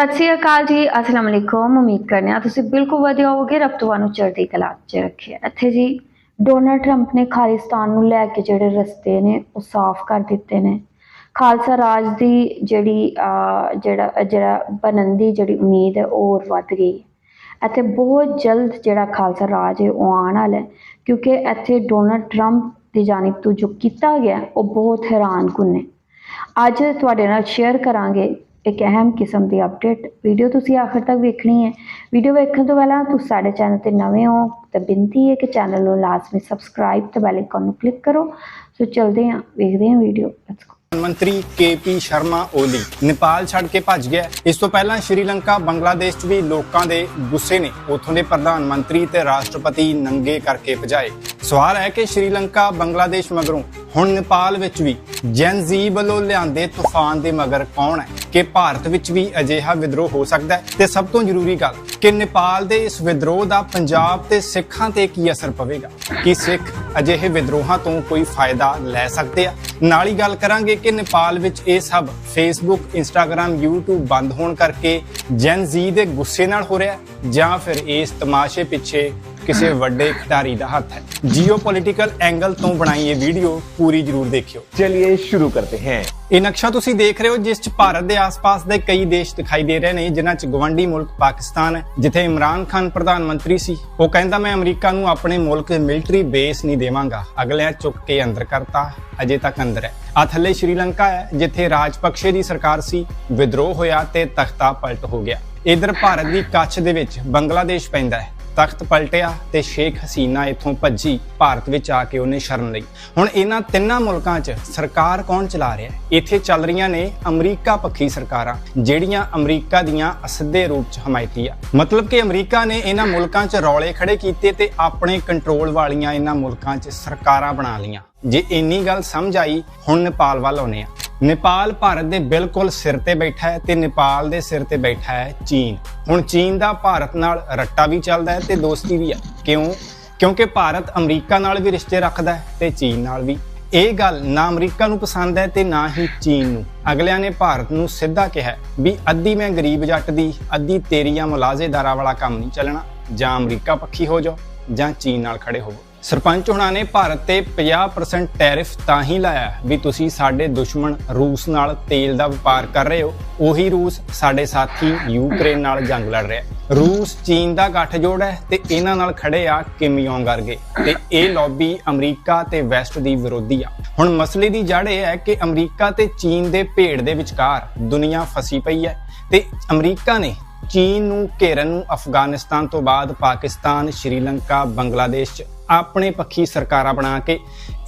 ਸਤਿ ਸ਼੍ਰੀ ਅਕਾਲ ਜੀ, ਅਸਲਾਮ ਅਲੈਕੁਮ, ਉਮੀਦ ਕਰਨੇ ਆ ਤੁਸੀਂ ਬਿਲਕੁਲ ਵਧੀਆ ਹੋਵੋਗੇ, ਰੱਬ ਤੁਹਾਨੂੰ ਚੜ੍ਹਦੀ ਕਲਾ 'ਚ ਰੱਖੇ ਇੱਥੇ ਜੀ ਡੋਨਲਡ ਟਰੰਪ ਨੇ ਖਾਲਿਸਤਾਨ ਨੂੰ ਲੈ ਕੇ ਜਿਹੜੇ ਰਸਤੇ ਨੇ, ਉਹ ਸਾਫ਼ ਕਰ ਦਿੱਤੇ ਨੇ। ਖਾਲਸਾ ਰਾਜ ਦੀ ਜਿਹੜੀ ਜਿਹੜਾ ਜਿਹੜਾ ਬਣਨ ਦੀ ਜਿਹੜੀ ਉਮੀਦ ਹੈ, ਉਹ ਹੋਰ ਵੱਧ ਗਈ ਹੈ। ਇੱਥੇ ਬਹੁਤ ਜਲਦ ਜਿਹੜਾ ਖਾਲਸਾ ਰਾਜ ਹੈ, ਉਹ ਆਉਣ ਵਾਲਾ ਹੈ, ਕਿਉਂਕਿ ਇੱਥੇ ਡੋਨਲਡ ਟਰੰਪ ਦੀ ਜਾਨਿਬ ਤੋਂ ਜੋ ਕੀਤਾ ਗਿਆ, ਉਹ ਬਹੁਤ ਹੈਰਾਨਕੁਨ ਹੈ ਅੱਜ ਤੁਹਾਡੇ ਨਾਲ ਸ਼ੇਅਰ ਕਰਾਂਗੇ ਇੱਕ ਅਹਿਮ ਕਿਸਮ ਦੀ ਅਪਡੇਟ ਵੀਡੀਓ ਤੁਸੀਂ ਆਖਰ ਤੱਕ ਵੇਖਣੀ ਹੈ। ਵੀਡੀਓ ਵੇਖਣ ਤੋਂ ਪਹਿਲਾਂ ਤੁਸੀਂ ਸਾਡੇ ਚੈਨਲ ਤੇ ਨਵੇਂ ਹੋ ਤਾਂ ਬੇਨਤੀ ਹੈ ਕਿ ਚੈਨਲ ਨੂੰ ਲਾਜ਼ਮੀ ਸਬਸਕ੍ਰਾਈਬ ਤੇ ਬੈਲ ਆਈਕਨ ਨੂੰ ਕਲਿੱਕ ਕਰੋ। ਸੋ ਚਲਦੇ ਹਾਂ, ਵੇਖਦੇ ਹਾਂ ਵੀਡੀਓ ਲੈਟਸ ਗੋ ਮੰਤਰੀ ਕੇਪੀ ਸ਼ਰਮਾ ਓਲੀ ਨੇਪਾਲ ਛੱਡ ਕੇ ਭੱਜ ਗਿਆ। ਇਸ ਤੋਂ ਪਹਿਲਾਂ ਸ਼੍ਰੀਲੰਕਾ, ਬੰਗਲਾਦੇਸ਼ 'ਚ ਵੀ ਲੋਕਾਂ ਦੇ ਗੁੱਸੇ ਨੇ। ਉਥੋਂ ਦੇ ਪ੍ਰਧਾਨ ਮੰਤਰੀ ਤੇ ਰਾਸ਼ਟਰਪਤੀ ਨੰਗੇ ਕਰਕੇ ਭਜਾਏ। ਸਵਾਲ ਹੈ ਕਿ ਸ਼੍ਰੀਲੰਕਾ, ਬੰਗਲਾਦੇਸ਼ ਮਗਰੋਂ ਹੁਣ ਨੇਪਾਲ ਵਿੱਚ ਵੀ ਜੈਨ ਵੱਲੋਂ ਲਿਆਂਦੇ ਤੂਫਾਨ ਦੇ ਮਗਰ ਕੌਣ ਹੈ? ਕਿ ਭਾਰਤ ਵਿੱਚ ਵੀ ਅਜਿਹਾ ਵਿਦਰੋਹ ਹੋ ਸਕਦਾ ਹੈ? ਤੇ ਸਭ ਤੋਂ ਜ਼ਰੂਰੀ ਗੱਲ ਕਿ ਨੇਪਾਲ ਦੇ ਇਸ ਵਿਦਰੋਹ ਦਾ ਪੰਜਾਬ ਤੇ ਸਿੱਖਾਂ ਤੇ ਕੀ ਅਸਰ ਪਵੇਗਾ? ਕਿ ਸਿੱਖ ਅਜਿਹੇ ਵਿਦਰੋਹਾਂ ਤੋਂ ਕੋਈ ਫਾਇਦਾ ਲੈ ਸਕਦੇ ਆ? ਨਾਲ ਹੀ ਗੱਲ ਕਰਾਂਗੇ ਕਿ ਨੇਪਾਲ ਵਿੱਚ ਇਹ ਸਭ ਫੇਸਬੁੱਕ ਇੰਸਟਾਗ੍ਰam YouTube ਬੰਦ ਹੋਣ ਕਰਕੇ ਜੈਨ ਜ਼ੀ ਦੇ ਗੁੱਸੇ ਨਾਲ ਹੋ ਰਿਹਾ ਜਾਂ ਫਿਰ ਇਸ ਤਮਾਸ਼ੇ ਪਿੱਛੇ ਕਿਸੇ ਵੱਡੇ ਖਿਡਾਰੀ ਦਾ ਹੱਥ ਹੈ। ਜੀਓਪੋਲਿਟੀਕਲ ਐਂਗਲ ਤੋਂ ਬਣਾਈ ਇਹ ਵੀਡੀਓ ਪੂਰੀ ਜ਼ਰੂਰ ਦੇਖਿਓ। ਚਲਿਏ ਸ਼ੁਰੂ ਕਰਤੇ ਹਾਂ। ਇਹ ਨਕਸ਼ਾ ਤੁਸੀਂ ਦੇਖ ਰਹੇ ਹੋ ਜਿਸ 'ਚ ਭਾਰਤ ਦੇ ਆਸ-ਪਾਸ ਦੇ ਕਈ ਦੇਸ਼ ਦਿਖਾਈ ਦੇ ਰਹੇ ਨੇ ਜਿਨ੍ਹਾਂ 'ਚ ਗਵਾਂਢੀ ਮੁਲਕ ਪਾਕਿਸਤਾਨ ਜਿੱਥੇ ਇਮਰਾਨ ਖਾਨ ਪ੍ਰਧਾਨ ਮੰਤਰੀ ਸੀ। ਉਹ ਕਹਿੰਦਾ ਮੈਂ ਅਮਰੀਕਾ ਨੂੰ ਆਪਣੇ ਮੁਲਕ ਮਿਲਟਰੀ ਬੇਸ ਨਹੀਂ ਦੇਵਾਂਗਾ। ਅਗਲਿਆਂ ਚੁੱਕ ਕੇ ਅੰਦਰ ਕਰਤਾ ਅਜੇ ਤੱਕ ਅੰਦਰ ਹੈ। ਆ ਥੱਲੇ ਸ਼੍ਰੀਲੰਕਾ ਹੈ ਜਿੱਥੇ ਰਾਜਪਕਸ਼ੇ ਦੀ ਸਰਕਾਰ ਸੀ ਵਿਦਰੋਹ ਹੋਇਆ ਤੇ ਤਖਤਾ ਪਲਟ ਹੋ ਗਿਆ। ਇਧਰ ਭਾਰਤ ਦੀ ਕੱਛ ਦੇ ਵਿੱਚ ਬੰਗਲਾਦੇਸ਼ ਪੈਂਦਾ ਹੈ। ਤਖਤ ਪਲਟਿਆ ਤੇ ਸ਼ੇਖ ਹਸੀਨਾ ਇੱਥੋਂ ਭੱਜੀ ਭਾਰਤ ਵਿੱਚ ਆ ਕੇ ਉਹਨੇ ਸ਼ਰਨ ਲਈ। ਹੁਣ ਇਹਨਾਂ ਤਿੰਨਾਂ ਮੁਲਕਾਂ 'ਚ ਸਰਕਾਰ ਕੌਣ ਚਲਾ ਰਿਹਾ ਹੈ? ਇੱਥੇ ਚੱਲ ਰਹੀਆਂ ਨੇ ਅਮਰੀਕਾ ਪੱਖੀ ਸਰਕਾਰਾਂ, ਜਿਹੜੀਆਂ ਅਮਰੀਕਾ ਦੀਆਂ ਅਸਿੱਧੇ ਰੂਪ 'ਚ ਹਮਾਇਤੀ ਆ। ਮਤਲਬ ਕਿ ਅਮਰੀਕਾ ਨੇ ਇਹਨਾਂ ਮੁਲਕਾਂ 'ਚ ਰੌਲੇ ਖੜੇ ਕੀਤੇ ਤੇ ਆਪਣੇ ਕੰਟਰੋਲ ਵਾਲੀਆਂ ਇਹਨਾਂ ਮੁਲਕਾਂ 'ਚ ਸਰਕਾਰਾਂ ਬਣਾ ਲਈਆਂ। ਜੇ ਇੰਨੀ ਗੱਲ ਸਮਝ ਆਈ, ਹੁਣ ਨੇਪਾਲ ਵੱਲ ਆਉਨੇ ਆ ਨੇਪਾਲ ਭਾਰਤ ਦੇ ਬਿਲਕੁਲ ਸਿਰ ਤੇ ਬੈਠਾ ਹੈ ਤੇ ਨੇਪਾਲ ਦੇ ਸਿਰ ਤੇ ਬੈਠਾ ਹੈ ਚੀਨ। ਹੁਣ ਚੀਨ ਦਾ ਭਾਰਤ ਨਾਲ ਰੱਟਾ ਵੀ ਚੱਲਦਾ ਹੈ ਤੇ ਦੋਸਤੀ ਵੀ ਹੈ ਕਿਉਂ? ਕਿਉਂਕਿ ਭਾਰਤ ਅਮਰੀਕਾ ਨਾਲ ਵੀ ਰਿਸ਼ਤੇ ਰੱਖਦਾ ਹੈ ਤੇ ਚੀਨ ਨਾਲ ਵੀ। ਇਹ ਗੱਲ ਨਾ ਅਮਰੀਕਾ ਨੂੰ ਪਸੰਦ ਹੈ ਤੇ ਨਾ ਹੀ ਚੀਨ ਨੂੰ। ਅਗਲਿਆਂ ਨੇ ਭਾਰਤ ਨੂੰ ਸਿੱਧਾ ਕਿਹਾ ਵੀ ਅੱਧੀ ਮੈਂ ਗਰੀਬ ਜੱਟ ਦੀ, ਅੱਧੀ ਤੇਰੀ ਜਾਂ ਮੁਲਾਜ਼ੇਦਾਰਾਂ ਵਾਲਾ ਕੰਮ ਨਹੀਂ ਚੱਲਣਾ। ਜਾਂ ਅਮਰੀਕਾ ਪੱਖੀ ਹੋ ਜਾਓ ਜਾਂ ਚੀਨ ਨਾਲ ਖੜੇ ਹੋਵੋ। ਸਰਪੰਚ ਹੁਣਾਂ ਨੇ ਭਾਰਤ ਤੇ 50% ਟੈਰਿਫ ਤਾਂ ਹੀ ਲਾਇਆ ਵੀ ਤੁਸੀਂ ਸਾਡੇ ਦੁਸ਼ਮਣ ਰੂਸ ਨਾਲ ਤੇਲ ਦਾ ਵਪਾਰ ਕਰ ਰਹੇ ਹੋ, ਉਹੀ ਰੂਸ ਸਾਡੇ ਸਾਥੀ ਯੂਕਰੇਨ ਨਾਲ ਜੰਗ ਲੜ ਰਿਹਾ ਰੂਸ, ਚੀਨ ਦਾ ਗੱਠਜੋੜ ਹੈ ਤੇ ਇਹਨਾਂ ਨਾਲ ਖੜੇ ਆ ਕਿਮ ਯੋਂਗ ਵਰਗੇ ਤੇ ਇਹ ਲੌਬੀ ਅਮਰੀਕਾ ਤੇ ਵੈਸਟ ਦੀ ਵਿਰੋਧੀ ਆ। ਹੁਣ ਮਸਲੇ ਦੀ ਜੜ ਇਹ ਹੈ ਕਿ ਅਮਰੀਕਾ ਤੇ ਚੀਨ ਦੇ ਭੇੜ ਦੇ ਵਿਚਕਾਰ ਦੁਨੀਆ ਫਸੀ ਪਈ ਹੈ ਤੇ ਅਮਰੀਕਾ ਨੇ ਚੀਨ ਨੂੰ ਘੇਰਨ ਨੂੰ, ਅਫਗਾਨਿਸਤਾਨ ਤੋਂ ਬਾਅਦ ਪਾਕਿਸਤਾਨ, ਸ਼੍ਰੀਲੰਕਾ, ਬੰਗਲਾਦੇਸ਼ ਚ ਆਪਣੇ ਪੱਖੀ ਸਰਕਾਰਾਂ ਬਣਾ ਕੇ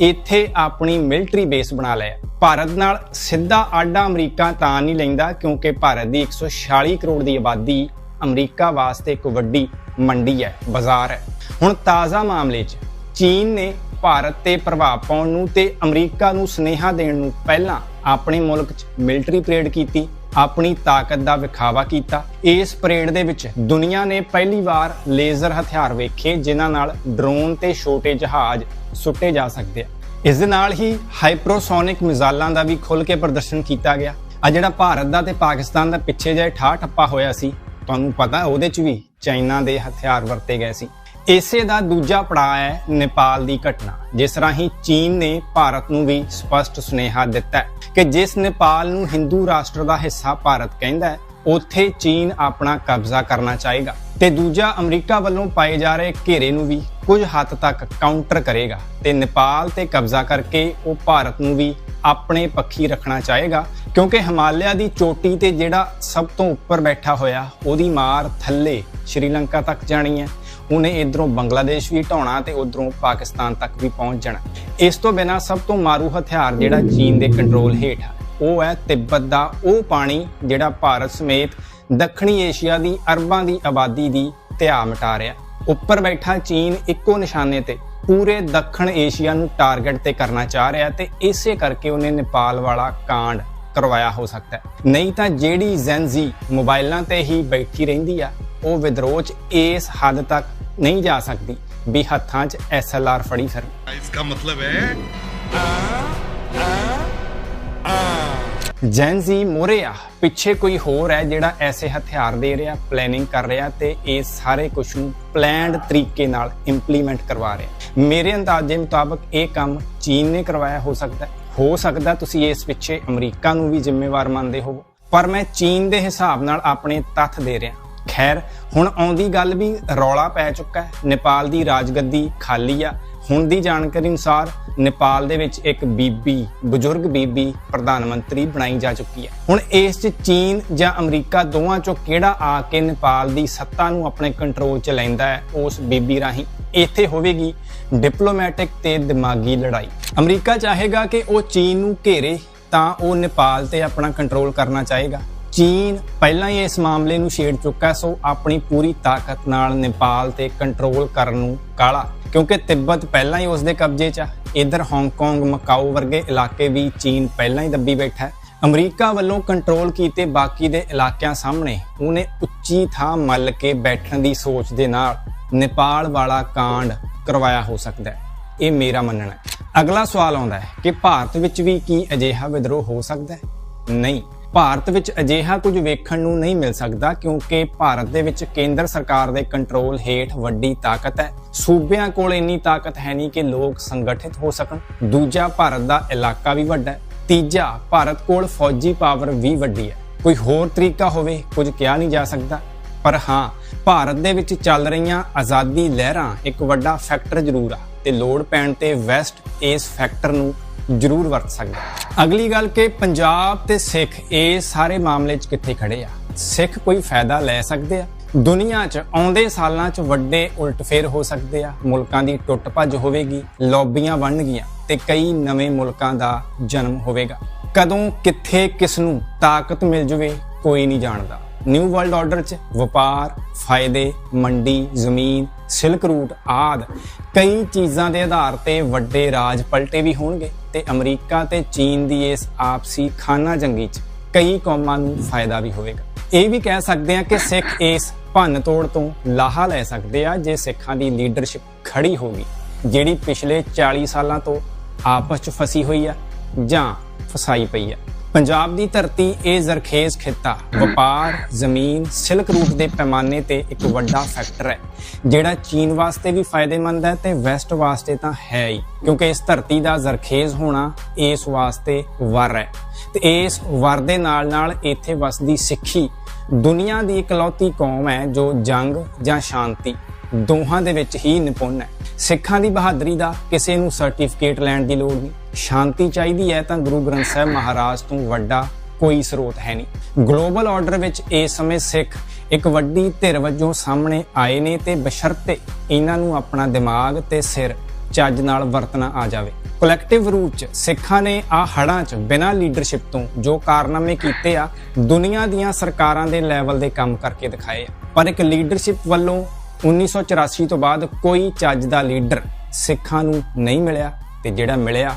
ਇੱਥੇ ਆਪਣੀ ਮਿਲਟਰੀ ਬੇਸ ਬਣਾ ਲਿਆ। ਭਾਰਤ ਨਾਲ ਸਿੱਧਾ ਆਡਾ ਅਮਰੀਕਾ ਤਾਂ ਨਹੀਂ ਲੈਂਦਾ, ਕਿਉਂਕਿ ਭਾਰਤ ਦੀ 146 ਕਰੋੜ ਦੀ ਆਬਾਦੀ ਅਮਰੀਕਾ ਵਾਸਤੇ ਇੱਕ ਵੱਡੀ ਮੰਡੀ ਹੈ, ਬਾਜ਼ਾਰ ਹੈ। ਹੁਣ ਤਾਜ਼ਾ ਮਾਮਲੇ 'ਚ ਚੀਨ ਨੇ ਭਾਰਤ ਤੇ ਪ੍ਰਭਾਵ ਪਾਉਣ ਨੂੰ ਤੇ ਅਮਰੀਕਾ ਨੂੰ ਸਨੇਹਾ ਦੇਣ ਨੂੰ ਪਹਿਲਾਂ ਆਪਣੇ ਮੁਲਕ 'ਚ ਮਿਲਟਰੀ ਪਰੇਡ ਕੀਤੀ, ਆਪਣੀ ਤਾਕਤ ਦਾ ਵਿਖਾਵਾ ਕੀਤਾ। ਇਸ ਪਰੇਡ ਦੇ ਵਿੱਚ ਦੁਨੀਆ ਨੇ ਪਹਿਲੀ ਵਾਰ ਲੇਜ਼ਰ ਹਥਿਆਰ ਵੇਖੇ, ਜਿਨ੍ਹਾਂ ਨਾਲ ਡਰੋਨ ਤੇ ਛੋਟੇ ਜਹਾਜ਼ ਸੁੱਟੇ ਜਾ ਸਕਦੇ ਆ। ਇਸ ਦੇ ਨਾਲ ਹੀ ਹਾਈਪਰੋਸੋਨਿਕ ਮਿਜ਼ਾਈਲਾਂ ਦਾ ਵੀ ਖੁੱਲ ਕੇ ਪ੍ਰਦਰਸ਼ਨ ਕੀਤਾ ਗਿਆ। ਆ ਜਿਹੜਾ ਭਾਰਤ ਦਾ ਤੇ ਪਾਕਿਸਤਾਨ ਦਾ ਪਿੱਛੇ ਜਿਹੇ ਠਾਹ ਠੱਪਾ ਹੋਇਆ ਸੀ, ਤੁਹਾਨੂੰ ਪਤਾ ਉਹਦੇ 'ਚ ਵੀ ਚਾਈਨਾ ਦੇ ਹਥਿਆਰ ਵਰਤੇ ਗਏ ਸੀ। ਇਸੇ ਦਾ ਦੂਜਾ ਪੜਾਅ ਹੈ ਨੇਪਾਲ ਦੀ ਘਟਨਾ। ਜਿਸ ਰਾਹੀਂ ਚੀਨ ਨੇ ਭਾਰਤ ਨੂੰ ਵੀ ਸਪਸ਼ਟ ਸੁਨੇਹਾ ਦਿੱਤਾ ਕਿ ਜਿਸ ਨੇਪਾਲ ਨੂੰ ਹਿੰਦੂ ਰਾਸ਼ਟਰ ਦਾ ਹਿੱਸਾ ਭਾਰਤ ਕਹਿੰਦਾ ਹੈ, ਉੱਥੇ ਚੀਨ ਆਪਣਾ ਕਬਜ਼ਾ ਕਰਨਾ ਚਾਹੇਗਾ ਤੇ ਦੂਜਾ ਅਮਰੀਕਾ ਵੱਲੋਂ ਪਾਏ ਜਾ ਰਹੇ ਘੇਰੇ ਨੂੰ ਵੀ ਕੁਝ ਹੱਦ ਤੱਕ ਕਾਊਂਟਰ ਕਰੇਗਾ ਤੇ ਨੇਪਾਲ ਤੇ ਕਬਜ਼ਾ ਕਰਕੇ ਉਹ ਭਾਰਤ ਨੂੰ ਵੀ ਆਪਣੇ ਪੱਖੀ ਰੱਖਣਾ ਚਾਹੇਗਾ, ਕਿਉਂਕਿ ਹਿਮਾਲਿਆ ਦੀ ਚੋਟੀ ਤੇ ਜਿਹੜਾ ਸਭ ਤੋਂ ਉੱਪਰ ਬੈਠਾ ਹੋਇਆ, ਉਹਦੀ ਮਾਰ ਥੱਲੇ ਸ਼੍ਰੀਲੰਕਾ ਤੱਕ ਜਾਣੀ ਹੈ। ਉਹਨੇ ਇਧਰੋਂ ਬੰਗਲਾਦੇਸ਼ ਵੀ ਢਾਉਣਾ ਤੇ ਉਧਰੋਂ ਪਾਕਿਸਤਾਨ ਤੱਕ ਵੀ ਪਹੁੰਚ ਜਾਣਾ। ਇਸ ਤੋਂ ਬਿਨਾ ਸਭ ਤੋਂ ਮਾਰੂ ਹਥਿਆਰ ਜਿਹੜਾ ਚੀਨ ਦੇ ਕੰਟਰੋਲ ਹੇਠ ਹੈ ਉਹ ਹੈ ਤਿੱਬਤ ਦਾ ਉਹ ਪਾਣੀ ਜਿਹੜਾ ਭਾਰਤ ਸਮੇਤ ਦੱਖਣੀ ਏਸ਼ੀਆ ਦੀ, ਅਰਬਾਂ ਦੀ ਆਬਾਦੀ ਦੀ ਧਿਆ ਮਿਟਾ ਰਿਹਾ। ਉੱਪਰ ਬੈਠਾ ਚੀਨ ਇੱਕੋ ਨਿਸ਼ਾਨੇ ਤੇ ਪੂਰੇ ਦੱਖਣ ਏਸ਼ੀਆ ਨੂੰ ਟਾਰਗੇਟ ਤੇ ਕਰਨਾ ਚਾਹ ਰਿਹਾ ਤੇ ਇਸੇ ਕਰਕੇ ਉਹਨੇ ਨੇਪਾਲ ਵਾਲਾ ਕਾਂਡ ਕਰਵਾਇਆ ਹੋ ਸਕਦਾ ਹੈ। ਨਹੀਂ ਤਾਂ ਜਿਹੜੀ ਜ਼ੈਨਜ਼ੀ ਮੋਬਾਈਲਾਂ ਤੇ ਹੀ ਬੈਠੀ ਰਹਿੰਦੀ ਆ, ਉਹ ਵਿਦਰੋਹ 'ਚ ਇਸ ਹੱਦ ਤੱਕ ਨਹੀਂ ਜਾ ਸਕਦੀ। ਵੀ ਹੱਥਾਂ 'ਚ ਐਸਐਲਆਰ ਫੜੀ ਫਿਰ। ਇਸ ਦਾ ਮਤਲਬ ਹੈ ਜੈਨਜ਼ੀ ਮੋਰੇ ਪਿੱਛੇ ਕੋਈ ਹੋਰ ਹੈ ਜਿਹੜਾ ਐਸੇ ਹਥਿਆਰ ਦੇ ਰਿਹਾ ਪਲੈਨਿੰਗ ਕਰ ਰਿਹਾ ਤੇ ਇਹ ਸਾਰੇ ਕੁਝ ਨੂੰ ਪਲੈਨਡ ਤਰੀਕੇ ਨਾਲ ਇੰਪਲੀਮੈਂਟ ਕਰਵਾ ਰਿਹਾ। ਮੇਰੇ ਅੰਦਾਜ਼ੇ ਮੁਤਾਬਕ ਇਹ ਕੰਮ ਚੀਨ ਨੇ ਕਰਵਾਇਆ ਹੋ ਸਕਦਾ ਹੋ। ਸਕਦਾ ਤੁਸੀਂ ਇਸ ਪਿੱਛੇ ਅਮਰੀਕਾ ਨੂੰ ਵੀ ਜ਼ਿੰਮੇਵਾਰ ਮੰਨਦੇ ਹੋ ਪਰ ਮੈਂ ਚੀਨ ਦੇ ਹਿਸਾਬ ਨਾਲ ਆਪਣੇ ਤੱਥ ਦੇ ਰਿਹਾ। ਖੈਰ, ਹੁਣ ਆਉਂਦੀ ਗੱਲ ਵੀ ਰੌਲਾ ਪੈ ਚੁੱਕਾ ਹੈ। ਨੇਪਾਲ ਦੀ ਰਾਜਗੱਦੀ ਖਾਲੀ ਆ। ਹੁਣ ਦੀ ਜਾਣਕਾਰੀ ਅਨੁਸਾਰ ਨੇਪਾਲ ਦੇ ਵਿੱਚ ਇੱਕ ਬੀਬੀ, ਬਜ਼ੁਰਗ ਬੀਬੀ ਪ੍ਰਧਾਨ ਮੰਤਰੀ ਬਣਾਈ ਜਾ ਚੁੱਕੀ ਹੈ। ਹੁਣ ਇਸ 'ਚ ਚੀਨ ਜਾਂ ਅਮਰੀਕਾ ਦੋਵਾਂ 'ਚੋਂ ਕਿਹੜਾ ਆ ਕੇ ਨੇਪਾਲ ਦੀ ਸੱਤਾ ਨੂੰ ਆਪਣੇ ਕੰਟਰੋਲ 'ਚ ਲੈਂਦਾ ਹੈ, ਉਸ ਬੀਬੀ ਰਾਹੀਂ? ਇੱਥੇ ਹੋਵੇਗੀ ਡਿਪਲੋਮੈਟਿਕ ਤੇ ਦਿਮਾਗੀ ਲੜਾਈ। ਅਮਰੀਕਾ ਚਾਹੇਗਾ ਕਿ ਉਹ ਚੀਨ ਨੂੰ ਘੇਰੇ ਤਾਂ ਉਹ ਨੇਪਾਲ ਤੇ ਆਪਣਾ ਕੰਟਰੋਲ ਕਰਨਾ ਚਾਹੇਗਾ। ਚੀਨ ਪਹਿਲਾਂ ਹੀ ਇਸ ਮਾਮਲੇ ਨੂੰ ਛੇੜ ਚੁੱਕਾ, ਸੋ ਆਪਣੀ ਪੂਰੀ ਤਾਕਤ ਨਾਲ ਨੇਪਾਲ ਤੇ ਕੰਟਰੋਲ ਕਰਨ ਨੂੰ ਕਾਲਾ, ਕਿਉਂਕਿ ਤਿੱਬਤ ਪਹਿਲਾਂ ਹੀ ਉਸ ਦੇ ਕਬਜ਼ੇ 'ਚ ਆ। ਇਧਰ ਹਾਂਗਕਾਂਗ ਮਕਾਓ ਵਰਗੇ ਇਲਾਕੇ ਵੀ ਚੀਨ ਪਹਿਲਾਂ ਹੀ ਦੱਬੀ ਬੈਠਾ ਹੈ। ਅਮਰੀਕਾ ਵੱਲੋਂ ਕੰਟਰੋਲ ਕੀਤੇ ਬਾਕੀ ਦੇ ਇਲਾਕਿਆਂ ਸਾਹਮਣੇ ਉਹਨੇ ਉੱਚੀ ਥਾਂ ਮੱਲ ਕੇ ਬੈਠਣ ਦੀ ਸੋਚ ਦੇ ਨਾਲ ਨੇਪਾਲ ਵਾਲਾ ਕਾਂਡ ਕਰਵਾਇਆ ਹੋ ਸਕਦਾ ਹੈ। ਇਹ ਮੇਰਾ ਮੰਨਣਾ ਹੈ। ਅਗਲਾ ਸਵਾਲ ਆਉਂਦਾ ਹੈ ਕਿ ਭਾਰਤ ਵਿੱਚ ਵੀ ਕੀ ਅਜਿਹਾ ਵਿਦਰੋਹ ਹੋ ਸਕਦਾ ਹੈ? ਨਹੀਂ। ਭਾਰਤ ਵਿੱਚ ਅਜਿਹਾ ਕੁਝ ਵੇਖਣ ਨੂੰ ਨਹੀਂ ਮਿਲ ਸਕਦਾ ਕਿਉਂਕਿ ਭਾਰਤ ਦੇ ਵਿੱਚ ਕੇਂਦਰ ਸਰਕਾਰ ਦੇ ਕੰਟਰੋਲ ਹੇਠ ਵੱਡੀ ਤਾਕਤ ਹੈ। ਸੂਬਿਆਂ ਕੋਲ ਇੰਨੀ ਤਾਕਤ ਹੈ ਨਹੀਂ ਕਿ ਲੋਕ ਸੰਗਠਿਤ ਹੋ ਸਕਣ। ਦੂਜਾ ਭਾਰਤ ਦਾ ਇਲਾਕਾ ਵੀ ਵੱਡਾ ਹੈ। ਤੀਜਾ, ਭਾਰਤ ਕੋਲ ਫੌਜੀ ਪਾਵਰ ਵੀ ਵੱਡੀ ਹੈ। ਕੋਈ ਹੋਰ ਤਰੀਕਾ ਹੋਵੇ, ਕੁਝ ਕਿਹਾ ਨਹੀਂ ਜਾ ਸਕਦਾ। ਪਰ ਹਾਂ, ਭਾਰਤ ਦੇ ਵਿੱਚ ਚੱਲ ਰਹੀਆਂ ਆਜ਼ਾਦੀ ਲਹਿਰਾਂ ਇੱਕ ਵੱਡਾ ਫੈਕਟਰ ਜ਼ਰੂਰ ਆ ਤੇ ਲੋੜ ਪੈਣ ਤੇ ਵੈਸਟ ਇਸ ਫੈਕਟਰ ਨੂੰ ਜ਼ਰੂਰ ਵਰਤ ਸਕਦਾ ਅਗਲੀ ਗੱਲ ਕਿ ਪੰਜਾਬ ਤੇ ਸਿੱਖ ਇਹ ਸਾਰੇ ਮਾਮਲੇ 'ਚ ਕਿੱਥੇ ਖੜੇ ਆ? ਸਿੱਖ ਕੋਈ ਫਾਇਦਾ ਲੈ ਸਕਦੇ ਆ? ਦੁਨੀਆ 'ਚ ਆਉਂਦੇ ਸਾਲਾਂ 'ਚ ਵੱਡੇ ਉਲਟਫੇਰ ਹੋ ਸਕਦੇ ਆ? ਮੁਲਕਾਂ ਦੀ ਟੁੱਟ ਭੱਜ ਹੋਵੇਗੀ, ਲੌਬੀਆਂ ਬਣਨਗੀਆਂ ਤੇ ਕਈ ਨਵੇਂ ਮੁਲਕਾਂ ਦਾ ਜਨਮ ਹੋਵੇਗਾ। ਕਦੋਂ, ਕਿੱਥੇ, ਕਿਸ ਨੂੰ ਤਾਕਤ ਮਿਲ ਜਵੇ, ਕੋਈ ਨਹੀਂ ਜਾਣਦਾ। ਨਿਊ ਵਰਲਡ ਆਰਡਰ 'ਚ ਵਪਾਰ, ਫਾਇਦੇ, ਮੰਡੀ, ਜ਼ਮੀਨ, ਸਿਲਕ ਰੂਟ ਆਦ ਕਈ ਚੀਜ਼ਾਂ ਦੇ ਆਧਾਰ ਤੇ ਵੱਡੇ ਰਾਜ ਪਲਟੇ ਵੀ ਹੋਣਗੇ। ਤੇ ਅਮਰੀਕਾ ਤੇ ਚੀਨ ਦੀ ਇਸ ਆਪਸੀ ਖਾਨਾ ਜੰਗੀ 'ਚ ਕਈ ਕੌਮਾਂ ਨੂੰ ਫਾਇਦਾ ਵੀ ਹੋਵੇਗਾ। ਇਹ ਵੀ ਕਹਿ ਸਕਦੇ ਆ ਕਿ ਸਿੱਖ ਇਸ ਭੰਨ ਤੋੜ ਤੋਂ ਲਾਹਾ ਲੈ ਸਕਦੇ ਆ, ਜੇ ਸਿੱਖਾਂ ਦੀ ਲੀਡਰਸ਼ਿਪ ਖੜੀ ਹੋਗੀ ਜਿਹੜੀ ਪਿਛਲੇ 40 ਸਾਲਾਂ ਤੋਂ ਆਪਸ 'ਚ ਫਸੀ ਹੋਈ ਆ ਜਾਂ ਫਸਾਈ ਪਈ ਆ। ਪੰਜਾਬ ਦੀ ਧਰਤੀ ਇਹ ਜ਼ਰਖੇਜ਼ ਖਿੱਤਾ। ਵਪਾਰ, ਜ਼ਮੀਨ, ਸਿਲਕ ਰੂਟ ਦੇ ਪੈਮਾਨੇ ਤੇ ਇੱਕ ਵੱਡਾ ਫੈਕਟਰ ਹੈ, ਜਿਹੜਾ ਚੀਨ ਵਾਸਤੇ ਵੀ ਫਾਇਦੇਮੰਦ ਹੈ ਤੇ ਵੈਸਟ ਵਾਸਤੇ ਤਾਂ ਹੈ ਹੀ, ਕਿਉਂਕਿ ਇਸ ਧਰਤੀ ਦਾ ਜ਼ਰਖੇਜ਼ ਹੋਣਾ ਇਸ ਵਾਸਤੇ ਵਰ ਹੈ। ਤੇ ਇਸ ਵਰ ਦੇ ਨਾਲ ਨਾਲ ਇੱਥੇ ਵਸਦੀ ਸਿੱਖੀ ਦੁਨੀਆ ਦੀ ਇਕਲੌਤੀ ਕੌਮ ਹੈ ਜੋ ਜੰਗ ਜਾਂ ਸ਼ਾਂਤੀ ਦੋਹਾਂ ਦੇ ਵਿੱਚ ਹੀ ਨਿਪੁੰਨ ਹੈ। ਸਿੱਖਾਂ ਦੀ ਬਹਾਦਰੀ ਦਾ ਕਿਸੇ ਨੂੰ ਸਰਟੀਫਿਕੇਟ ਲੈਣ ਦੀ ਲੋੜ ਨਹੀਂ। ਸ਼ਾਂਤੀ ਚਾਹੀਦੀ ਹੈ ਤਾਂ ਗੁਰੂ ਗ੍ਰੰਥ ਸਾਹਿਬ ਮਹਾਰਾਜ ਤੋਂ ਵੱਡਾ ਕੋਈ ਸਰੋਤ ਹੈ ਨਹੀਂ। ਗਲੋਬਲ ਆਰਡਰ ਵਿੱਚ ਇਸ ਸਮੇਂ ਸਿੱਖ ਇੱਕ ਵੱਡੀ ਧਿਰ ਵਜੋਂ ਸਾਹਮਣੇ ਆਏ ਨੇ ਤੇ ਬਸ਼ਰਤੇ ਇਹਨਾਂ ਨੂੰ ਆਪਣਾ ਦਿਮਾਗ ਤੇ ਸਿਰ ਚੱਜ ਨਾਲ ਵਰਤਣਾ ਆ ਜਾਵੇ। ਕਲੈਕਟਿਵ ਰੂਪ ਚ ਸਿੱਖਾਂ ਨੇ ਆ ਹੜਾਂ ਚ ਬਿਨਾਂ ਲੀਡਰਸ਼ਿਪ ਤੋਂ ਜੋ ਕਾਰਨਾਮੇ ਕੀਤੇ ਆ, ਦੁਨੀਆ ਦੀਆਂ ਸਰਕਾਰਾਂ ਦੇ ਲੈਵਲ ਦੇ ਕੰਮ ਕਰਕੇ ਦਿਖਾਏ ਆ। ਪਰ ਇੱਕ ਲੀਡਰਸ਼ਿਪ ਵੱਲੋਂ 1984 ਤੋਂ ਬਾਅਦ ਕੋਈ ਚੱਜ ਦਾ ਲੀਡਰ ਸਿੱਖਾਂ ਨੂੰ ਨਹੀਂ ਮਿਲਿਆ ਤੇ ਜਿਹੜਾ ਮਿਲਿਆ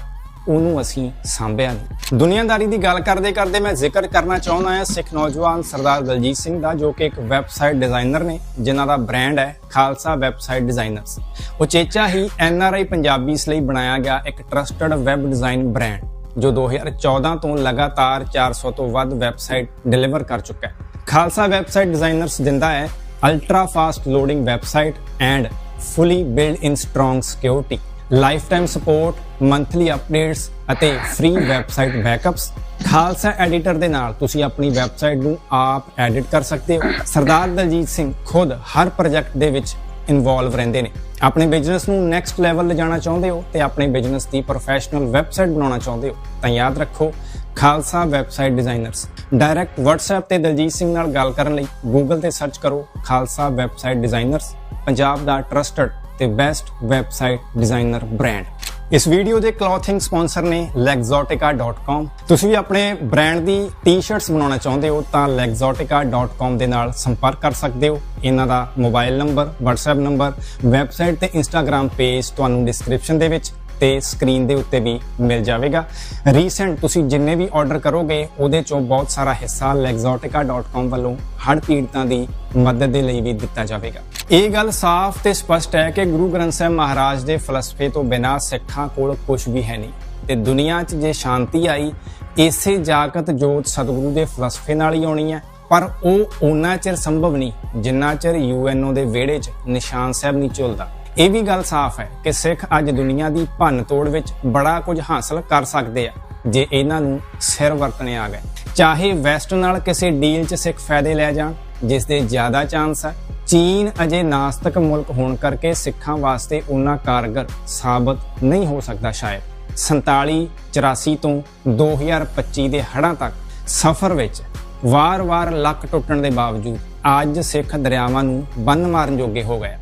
ਉਹਨੂੰ ਅਸੀਂ ਸਾਂਭਿਆ ਨਹੀਂ। ਦੁਨੀਆਦਾਰੀ ਦੀ ਗੱਲ ਕਰਦੇ ਕਰਦੇ ਮੈਂ ਜ਼ਿਕਰ ਕਰਨਾ ਚਾਹੁੰਦਾ ਹਾਂ ਸਿੱਖ ਨੌਜਵਾਨ ਸਰਦਾਰ ਦਲਜੀਤ ਸਿੰਘ ਦਾ, ਜੋ ਕਿ ਇੱਕ ਵੈਬਸਾਈਟ ਡਿਜ਼ਾਈਨਰ ਨੇ, ਜਿਨ੍ਹਾਂ ਦਾ ਬ੍ਰਾਂਡ ਹੈ ਖਾਲਸਾ ਵੈਬਸਾਈਟ ਡਿਜ਼ਾਈਨਰਸ। ਉਚੇਚਾ ਹੀ ਐਨਆਰਆਈ ਪੰਜਾਬੀਸ ਲਈ ਬਣਾਇਆ ਗਿਆ ਇੱਕ ਟਰਸਟਡ ਵੈਬ ਡਿਜ਼ਾਈਨ ਬ੍ਰਾਂਡ ਜੋ 2014 ਤੋਂ ਲਗਾਤਾਰ 400 ਤੋਂ ਵੱਧ ਵੈਬਸਾਈਟ ਡਿਲੀਵਰ ਕਰ ਚੁੱਕਾ ਹੈ। ਖਾਲਸਾ ਵੈਬਸਾਈਟ ਡਿਜ਼ਾਈਨਰਸ ਦਿੰਦਾ ਹੈ ultra fast loading website and fully build in strong security life support monthly updates ਅਤੇ free website backups Khalsa editor ਦੇ ਨਾਲ ਤੁਸੀਂ ਆਪਣੀ ਵੈਬਸਾਈਟ ਨੂੰ ਆਪ ਐਡਿਟ ਕਰ ਸਕਦੇ ਹੋ। ਸਰਦਾਰ ਦਲਜੀਤ ਸਿੰਘ ਖੁਦ ਹਰ ਪ੍ਰੋਜੈਕਟ ਦੇ ਵਿੱਚ ਇਨਵੋਲਵ ਰਹਿੰਦੇ ਨੇ। ਆਪਣੇ ਬਿਜ਼ਨਸ ਨੂੰ ਨੈਕਸਟ ਲੈਵਲ ਲਿਜਾਣਾ ਚਾਹੁੰਦੇ ਹੋ ਤੇ ਆਪਣੇ ਬਿਜ਼ਨਸ ਦੀ ਪ੍ਰੋਫੈਸ਼ਨਲ ਵੈਬਸਾਈਟ ਬਣਾਉਣਾ ਚਾਹੁੰਦੇ ਹੋ, ਤਾਂ ਯਾਦ ਰੱਖੋ Khalsa website designers direct WhatsApp ਤੇ ਦਲਜੀਤ ਸਿੰਘ ਨਾਲ ਗੱਲ ਕਰਨ ਲਈ Google ਤੇ ਸਰਚ ਕਰੋ ਖਾਲਸਾ ਵੈਬਸਾਈਟ ਡਿਜ਼ਾਈਨਰਸ ਪੰਜਾਬ ਦਾ ਟਰਸਟਡ ਤੇ ਬੈਸਟ ਵੈਬਸਾਈਟ ਡਿਜ਼ਾਈਨਰ ਬ੍ਰਾਂਡ ਇਸ ਵੀਡੀਓ ਦੇ ਕਲੋਥਿੰਗ ਸਪਾਂਸਰ ਨੇ lexotica.com ਤੁਸੀਂ ਵੀ ਆਪਣੇ ਬ੍ਰਾਂਡ ਦੀ ਟੀ-ਸ਼ਰਟਸ ਬਣਾਉਣਾ ਚਾਹੁੰਦੇ ਹੋ ਤਾਂ lexotica.com ਦੇ ਨਾਲ ਸੰਪਰਕ ਕਰ ਸਕਦੇ ਹੋ। ਇਹਨਾਂ ਦਾ mobile number, WhatsApp number, website ਤੇ Instagram ਪੇਜ ਤੁਹਾਨੂੰ ਡਿਸਕ੍ਰਿਪਸ਼ਨ ਦੇ ਵਿੱਚ ਤੇ ਸਕਰੀਨ ਦੇ ਉੱਤੇ ਵੀ ਮਿਲ ਜਾਵੇਗਾ। ਰੀਸੈਂਟ ਤੁਸੀਂ ਜਿੰਨੇ ਵੀ ਆਰਡਰ ਕਰੋਗੇ, ਉਹਦੇ ਚੋਂ ਬਹੁਤ ਸਾਰਾ ਹਿੱਸਾ lexotica.com ਵੱਲੋਂ ਹੜ੍ਹ ਪੀੜਤਾਂ ਦੀ ਮਦਦ ਦੇ ਲਈ ਵੀ ਦਿੱਤਾ ਜਾਵੇਗਾ। ਇਹ ਗੱਲ ਸਾਫ਼ ਤੇ ਸਪਸ਼ਟ ਹੈ ਕਿ ਗੁਰੂ ਗ੍ਰੰਥ ਸਾਹਿਬ ਮਹਾਰਾਜ ਦੇ ਫਲਸਫੇ ਤੋਂ ਬਿਨਾਂ ਸਿੱਖਾਂ ਕੋਲ ਕੁਝ ਵੀ ਹੈ ਨਹੀਂ। ਤੇ ਦੁਨੀਆ 'ਚ ਜੇ ਸ਼ਾਂਤੀ ਆਈ, ਇਸੇ ਜਾਗਤ ਜੋਤ ਸਤਿਗੁਰੂ ਦੇ ਫਲਸਫੇ ਨਾਲ ਹੀ ਆਉਣੀ ਹੈ। ਪਰ ਉਹ ਓਨਾ ਚਿਰ ਸੰਭਵ ਨਹੀਂ ਜਿੰਨਾ ਚਿਰ ਯੂਐਨਓ ਦੇ ਵਿਹੜੇ 'ਚ ਨਿਸ਼ਾਨ ਸਾਹਿਬ ਨਹੀਂ ਝੁਲਦਾ। ਇਹ ਵੀ ਗੱਲ ਸਾਫ਼ ਹੈ ਕਿ ਸਿੱਖ ਅੱਜ ਦੁਨੀਆ ਦੀ ਭੰਨ ਤੋੜ ਵਿੱਚ ਬੜਾ ਕੁਝ ਹਾਸਲ ਕਰ ਸਕਦੇ ਆ, ਜੇ ਇਹਨਾਂ ਨੂੰ ਸਿਰ ਵਰਤਣੇ ਆ ਗਏ। ਚਾਹੇ ਵੈਸਟ ਨਾਲ ਕਿਸੇ ਡੀਲ 'ਚ ਸਿੱਖ ਫਾਇਦੇ ਲੈ ਜਾਣ, ਜਿਸ ਦੇ ਜ਼ਿਆਦਾ ਚਾਂਸ ਹੈ ਚੀਨ ਅਜੇ ਨਾਸਤਕ ਮੁਲਕ ਹੋਣ ਕਰਕੇ ਸਿੱਖਾਂ ਵਾਸਤੇ ਉਹਨਾਂ ਕਾਰਗਰ ਸਾਬਤ ਨਹੀਂ ਹੋ ਸਕਦਾ ਸ਼ਾਇਦ। 47 84 ਤੋਂ 2025 ਦੇ ਹੜ੍ਹਾਂ ਤੱਕ ਸਫ਼ਰ ਵਿੱਚ ਵਾਰ-ਵਾਰ ਲੱਕ ਟੁੱਟਣ ਦੇ ਬਾਵਜੂਦ ਅੱਜ ਸਿੱਖ ਦਰਿਆਵਾਂ ਨੂੰ ਬੰਨ ਮਾਰਨ ਜੋਗੇ ਹੋ ਗਏ।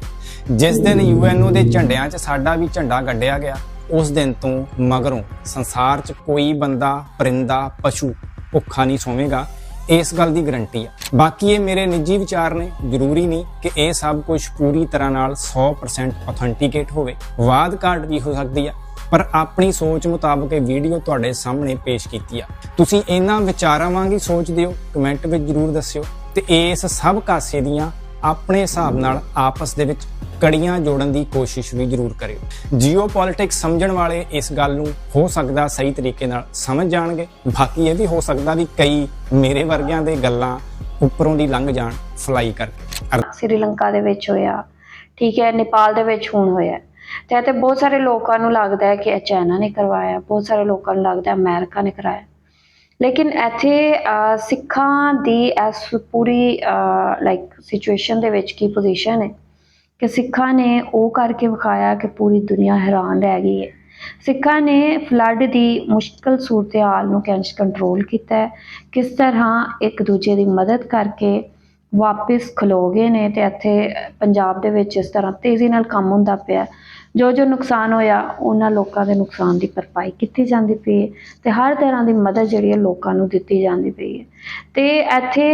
ਜਿਸ ਦਿਨ ਯੂਐਨਓ ਦੇ ਝੰਡਿਆਂ 'ਚ ਸਾਡਾ ਵੀ ਝੰਡਾ ਗੱਡਿਆ ਗਿਆ, ਉਸ ਦਿਨ ਤੋਂ ਮਗਰੋਂ ਸੰਸਾਰ 'ਚ ਕੋਈ ਬੰਦਾ, ਪਰਿੰਦਾ, ਪਸ਼ੂ ਭੁੱਖਾ ਨਹੀਂ ਸੋਵੇਗਾ, ਇਸ ਗੱਲ ਦੀ ਗਰੰਟੀ ਆ। ਬਾਕੀ ਇਹ ਮੇਰੇ ਨਿੱਜੀ ਵਿਚਾਰ ਨੇ, ਜ਼ਰੂਰੀ ਨਹੀਂ ਕਿ ਇਹ ਸਭ ਕੁਝ ਪੂਰੀ ਤਰ੍ਹਾਂ ਨਾਲ 100% ਆਥੈਂਟਿਕੇਟ ਹੋਵੇ। ਵਾਦ ਘਾਟ ਵੀ ਹੋ ਸਕਦੀ ਆ, ਪਰ ਆਪਣੀ ਸੋਚ ਮੁਤਾਬਕ ਇਹ ਵੀਡੀਓ ਤੁਹਾਡੇ ਸਾਹਮਣੇ ਪੇਸ਼ ਕੀਤੀ ਆ। ਤੁਸੀਂ ਇਹਨਾਂ ਵਿਚਾਰਾਂ ਵਾਂਗੀ ਹੀ ਸੋਚਦੇ ਹੋ, ਕਮੈਂਟ ਵਿੱਚ ਜ਼ਰੂਰ ਦੱਸਿਓ ਤੇ ਇਸ ਸਭ ਕਾਸੇ ਦੀਆਂ ਆਪਣੇ ਹਿਸਾਬ ਨਾਲ ਆਪਸ ਦੇ ਵਿੱਚ ਕੜੀਆਂ ਜੋੜਨ ਦੀ ਕੋਸ਼ਿਸ਼ ਵੀ ਜ਼ਰੂਰ ਕਰਿਓ। ਜੀਓਪੋਲਿਟਿਕਸ ਸਮਝਣ ਵਾਲੇ ਇਸ ਗੱਲ ਨੂੰ ਹੋ ਸਕਦਾ ਸਹੀ ਤਰੀਕੇ ਨਾਲ ਸਮਝ ਜਾਣਗੇ। ਬਾਕੀ ਇਹ ਵੀ ਹੋ ਸਕਦਾ ਵੀ ਕਈ ਮੇਰੇ ਵਰਗਿਆਂ ਦੇ ਗੱਲਾਂ ਉੱਪਰੋਂ ਦੀ ਲੰਘ ਜਾਣ ਫਲਾਈ ਕਰਕੇ। ਸ੍ਰੀਲੰਕਾ ਦੇ ਵਿੱਚ ਹੋਇਆ। ਠੀਕ ਹੈ, ਨੇਪਾਲ ਦੇ ਵਿੱਚ ਹੁਣ ਹੋਇਆ। ਤੇ ਅਤੇ ਬਹੁਤ ਸਾਰੇ ਲੋਕਾਂ ਨੂੰ ਲੱਗਦਾ ਹੈ ਕਿ ਚਾਈਨਾ ਨੇ ਕਰਵਾਇਆ। ਬਹੁਤ ਸਾਰੇ ਲੋਕਾਂ ਨੂੰ ਲੱਗਦਾ ਹੈ ਅਮਰੀਕਾ ਨੇ ਕਰਾਇਆ। ਲੇਕਿਨ ਇੱਥੇ ਸਿੱਖਾਂ ਦੀ ਇਸ ਪੂਰੀ ਲਾਈਕ ਸਿਚੁਏਸ਼ਨ ਦੇ ਵਿੱਚ ਕੀ ਪੋਜੀਸ਼ਨ ਹੈ? ਕਿ ਸਿੱਖਾਂ ਨੇ ਉਹ ਕਰਕੇ ਵਿਖਾਇਆ ਕਿ ਪੂਰੀ ਦੁਨੀਆ ਹੈਰਾਨ ਰਹਿ ਗਈ ਹੈ। ਸਿੱਖਾਂ ਨੇ ਫਲੱਡ ਦੀ ਮੁਸ਼ਕਲ ਸੂਰਤ-ਹਾਲ ਨੂੰ ਕਿੰਜ ਕੰਟਰੋਲ ਕੀਤਾ ਕਿਸ ਤਰ੍ਹਾਂ ਇੱਕ ਦੂਜੇ ਦੀ ਮਦਦ ਕਰਕੇ ਵਾਪਿਸ ਖਲੋ ਗਏ ਨੇ ਤੇ ਇੱਥੇ ਪੰਜਾਬ ਦੇ ਵਿੱਚ ਇਸ ਤਰ੍ਹਾਂ ਤੇਜ਼ੀ ਨਾਲ ਕੰਮ ਹੁੰਦਾ ਪਿਆ ਜੋ ਜੋ ਨੁਕਸਾਨ ਹੋਇਆ ਉਹਨਾਂ ਲੋਕਾਂ ਦੇ ਨੁਕਸਾਨ ਦੀ ਭਰਪਾਈ ਕੀਤੀ ਜਾਂਦੀ ਪਈ ਹੈ ਅਤੇ ਹਰ ਤਰ੍ਹਾਂ ਦੀ ਮਦਦ ਜਿਹੜੀ ਹੈ ਲੋਕਾਂ ਨੂੰ ਦਿੱਤੀ ਜਾਂਦੀ ਪਈ ਹੈ। ਅਤੇ ਇੱਥੇ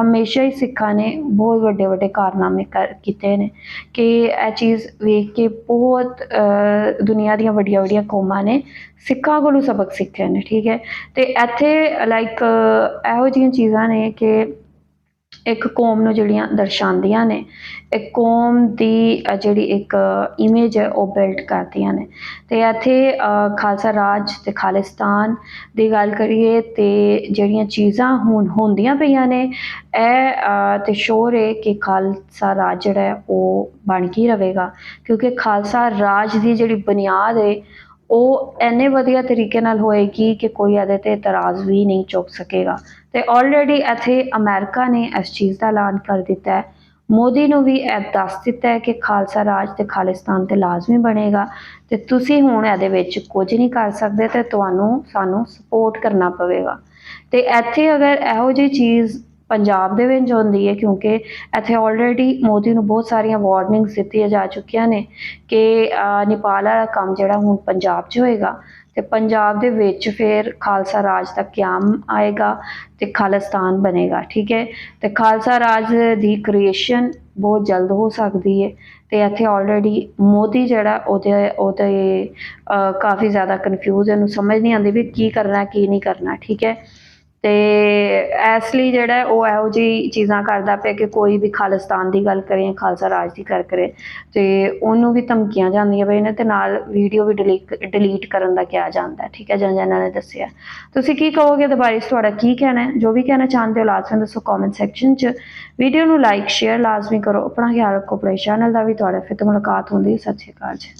ਹਮੇਸ਼ਾ ਹੀ ਸਿੱਖਾਂ ਨੇ ਬਹੁਤ ਵੱਡੇ ਵੱਡੇ ਕਾਰਨਾਮੇ ਕਰ ਕੀਤੇ ਨੇ ਕਿ ਇਹ ਚੀਜ਼ ਵੇਖ ਕੇ ਬਹੁਤ ਅ, ਦੁਨੀਆ ਦੀਆਂ ਵੱਡੀਆਂ ਵੱਡੀਆਂ ਕੌਮਾਂ ਨੇ ਸਿੱਖਾਂ ਕੋਲੋਂ ਸਬਕ ਸਿੱਖੇ ਨੇ ਠੀਕ ਹੈ। ਅਤੇ ਇੱਥੇ ਲਾਈਕ ਇਹੋ ਜਿਹੀਆਂ ਚੀਜ਼ਾਂ ਨੇ ਕਿ ਇੱਕ ਕੌਮ ਨੂੰ ਜਿਹੜੀਆਂ ਦਰਸਾਉਂਦੀਆਂ ਨੇ ਇੱਕ ਕੌਮ ਦੀ ਜਿਹੜੀ ਇੱਕ ਇਮੇਜ ਹੈ ਉਹ ਬਿਲਡ ਕਰਦੀਆਂ ਨੇ। ਤੇ ਇੱਥੇ ਖਾਲਸਾ ਰਾਜ ਤੇ ਖਾਲਿਸਤਾਨ ਦੀ ਗੱਲ ਕਰੀਏ ਤੇ ਜਿਹੜੀਆਂ ਚੀਜ਼ਾਂ ਹੁਣ ਹੁੰਦੀਆਂ ਪਈਆਂ ਨੇ ਇਹ ਅ, ਤੇ ਸ਼ੋਰ ਹੈ ਕਿ ਖਾਲਸਾ ਰਾਜ ਜਿਹੜਾ ਹੈ ਉਹ ਬਣ ਕੇ ਰਹੇਗਾ ਕਿਉਂਕਿ ਖਾਲਸਾ ਰਾਜ ਦੀ ਜਿਹੜੀ ਬੁਨਿਆਦ ਹੈ ਉਹ ਐਨੇ ਵਧੀਆ ਤਰੀਕੇ ਨਾਲ ਹੋਏਗੀ ਕਿ ਕੋਈ ਇਹਦੇ ਤੇ ਇਤਰਾਜ਼ ਵੀ ਨਹੀਂ ਚੁੱਕ ਸਕੇਗਾ। ਤੇ ਆਲਰੇਡੀ ਇੱਥੇ ਅਮਰੀਕਾ ਨੇ ਇਸ ਚੀਜ਼ ਦਾ ਐਲਾਨ ਕਰ ਦਿੱਤਾ ਹੈ। ਮੋਦੀ ਨੂੰ ਵੀ ਇਹ ਦੱਸ ਦਿੱਤਾ ਹੈ ਕਿ ਖਾਲਸਾ ਰਾਜ ਤੇ ਖਾਲਿਸਤਾਨ ਤੇ ਲਾਜ਼ਮੀ ਬਣੇਗਾ। ਤੇ ਤੁਸੀਂ ਹੁਣ ਇਹਦੇ ਵਿੱਚ ਕੁਝ ਨਹੀਂ ਕਰ ਸਕਦੇ ਤੇ ਤੁਹਾਨੂੰ ਸਾਨੂੰ ਸਪੋਰਟ ਕਰਨਾ ਪਵੇਗਾ। ਤੇ ਇੱਥੇ ਅਗਰ ਇਹੋ ਜਿਹੀ ਚੀਜ਼ ਪੰਜਾਬ ਦੇ ਵਿੱਚ ਹੁੰਦੀ ਹੈ ਕਿਉਂਕਿ ਇੱਥੇ ਆਲਰੇਡੀ ਮੋਦੀ ਨੂੰ ਬਹੁਤ ਸਾਰੀਆਂ ਵਾਰਨਿੰਗਸ ਦਿੱਤੀਆਂ ਜਾ ਚੁੱਕੀਆਂ ਨੇ ਕਿ ਅਹ, ਨੇਪਾਲ ਵਾਲਾ ਕੰਮ ਜਿਹੜਾ ਹੁਣ ਪੰਜਾਬ 'ਚ ਹੋਏਗਾ ਤੇ ਪੰਜਾਬ ਦੇ ਵਿੱਚ ਫਿਰ ਖਾਲਸਾ ਰਾਜ ਦਾ ਕਿਆਮ ਆਏਗਾ ਤੇ ਖਾਲਿਸਤਾਨ ਬਣੇਗਾ ਠੀਕ ਹੈ? ਤੇ ਖਾਲਸਾ ਰਾਜ ਦੀ ਕ੍ਰੀਏਸ਼ਨ ਬਹੁਤ ਜਲਦ ਹੋ ਸਕਦੀ ਹੈ ਤੇ ਇੱਥੇ ਆਲਰੇਡੀ ਮੋਦੀ ਜਿਹੜਾ ਉਹਦੇ ਉਹਦੇ ਕਾਫੀ ਜ਼ਿਆਦਾ ਕਨਫਿਊਜ਼ ਇਹਨੂੰ ਸਮਝ ਨਹੀਂ ਆਉਂਦੀ ਵੀ ਕੀ ਕਰਨਾ ਕੀ ਨਹੀਂ ਕਰਨਾ ਠੀਕ ਹੈ? ਤੇ ਇਸ ਲਈ ਜਿਹੜਾ ਉਹ ਇਹੋ ਜਿਹੀ ਚੀਜ਼ਾਂ ਕਰਦਾ ਪਿਆ ਕਿ ਕੋਈ ਵੀ ਖਾਲਿਸਤਾਨ ਦੀ ਗੱਲ ਕਰੇ ਖਾਲਸਾ ਰਾਜ ਦੀ ਗੱਲ ਕਰੇ ਤੇ ਉਹਨੂੰ ਵੀ ਧਮਕੀਆਂ ਜਾਂਦੀਆਂ ਪਈਆਂ ਨੇ ਤੇ ਨਾਲ ਵੀਡੀਓ ਵੀ ਡਿਲੀਟ ਡਿਲੀਟ ਕਰਨ ਦਾ ਕਿਹਾ ਜਾਂਦਾ ਠੀਕ ਹੈ ਜਾਂ ਇਹਨਾਂ ਨੇ ਦੱਸਿਆ। ਤੁਸੀਂ ਕੀ ਕਹੋਗੇ ਦੁਬਾਰਾ ਇਸ ਤੁਹਾਡਾ ਕੀ ਕਹਿਣਾ ਹੈ? ਜੋ ਵੀ ਕਹਿਣਾ ਚਾਹੁੰਦੇ ਹੋ, ਲਾਜ਼ਮੀ ਦੱਸੋ ਕਮੈਂਟ ਸੈਕਸ਼ਨ 'ਚ। ਵੀਡੀਓ ਨੂੰ ਲਾਈਕ ਸ਼ੇਅਰ ਲਾਜ਼ਮੀ ਕਰੋ। ਆਪਣਾ ਖਿਆਲ ਰੱਖੋ, ਆਪਣੇ ਚੈਨਲ ਦਾ ਵੀ ਤੁਹਾਡੇ ਫਿਰ ਤੋਂ ਮੁਲਾਕਾਤ ਹੁੰਦੀ ਹੈ। ਸਤਿ ਸ਼੍ਰੀ ਅਕਾਲ ਜੀ।